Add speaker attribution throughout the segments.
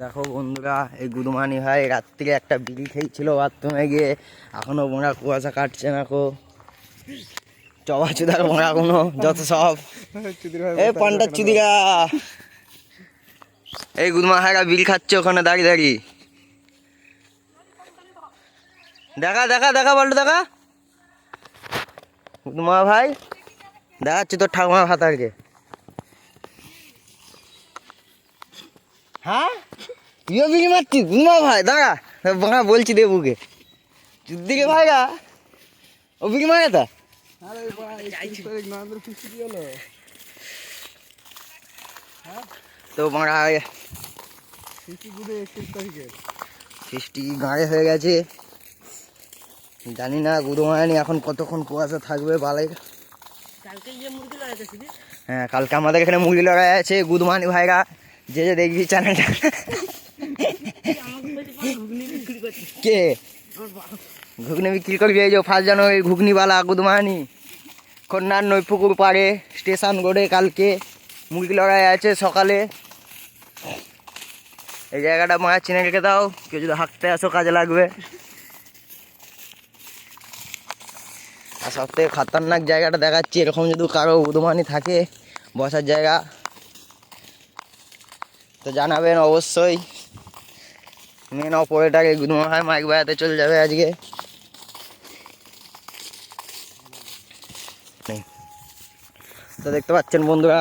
Speaker 1: দেখো বন্ধুরা, এই গুদমানি ভাই রাত্রিরে একটা বিড়ি খেয়েছিল বাথরুমে গিয়ে। এখনও মোড়া কুয়াশা কাটছে না কো চবা চুদার মোড়া কোনো, যত সব। এ পান্ডা চুদিরা। এই গুদমা ভাইরা বিড়ি খাচ্ছে ওখানে, দাঁড়িয়ে দাঁড়িয়ে। দেখা দেখা দেখা, বলতো, দেখা। গুদমা ভাই, দেখাচ্ছি তোর ঠাকুমা ভাতারকে। হ্যাঁ? তুইও বিড়ি মারছিস গুদমা ভাই দাঁড়া। বাঙা বলছি দেবুকে দিকে ভাইরা ও বিড়ি মারে তা? তো বাড়া সৃষ্টি গাঁড়ে হয়ে গেছে। জানি না গুরু মায়ানি এখন কতক্ষণ কুয়াশা থাকবে বালাই হ্যাঁ কালকে আমাদের এখানে মুরগি লড়াই আছে গুদমানি ভাইরা যে যে দেখবি চ্যানেলটা কে? ঘুগনি বিক্রি করবি, এই যে ফার্স্ট জানুয়ারি ঘুগনিওয়ালা, গুদমানি। কন্যার নৈপুকুর পাড়ে, স্টেশন রোডে কালকে মুরগি লড়াই আছে সকালে। এই জায়গাটা মায়ের চিনে রেখে দাও, কেউ যদি হাঁকতে আসো, কাজে লাগবে। আর সব থেকে খতরনাক জায়গাটা দেখাচ্ছি, এরকম যদি কারও উদমানি থাকে, বসার জায়গা। তো জানাবেন অবশ্যই। মেন অপারেটার এই গুদমা হয়, মাইক বাজাতে চলে যাবে আজকে। তো দেখতে পাচ্ছেন বন্ধুরা,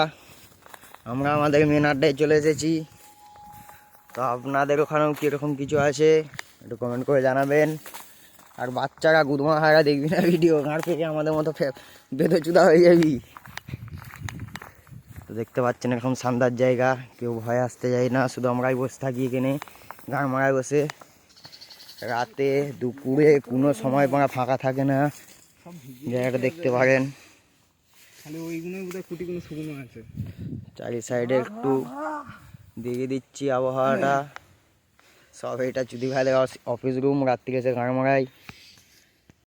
Speaker 1: আমরা আমাদের মেন আড্ডায় চলে এসেছি। তো আপনাদের ওখানেও কীরকম কিছু আছে, একটু কমেন্ট করে জানাবেন। আর বাচ্চারা গুদমা হারা দেখবি না ভিডিও গাঁড় থেকে আমাদের মতো বেঁধে চুদা হয়ে যাবি। তো দেখতে পাচ্ছেন এরকম শানদার জায়গা, কেউ ভয় আসতে যায় না, শুধু আমরাই বসে থাকি এখানে। গান মারায় বসে রাতে দুপুরে কোনো সময় পাড়া ফাঁকা থাকে না। জায়গাটা দেখতে পারেন। চারি সাইডে একটু দিয়ে দিচ্ছি আবহাওয়াটা। সব এটা চুদি ভাইলে অফিস রুম রাত্রি এসে গান মারাই।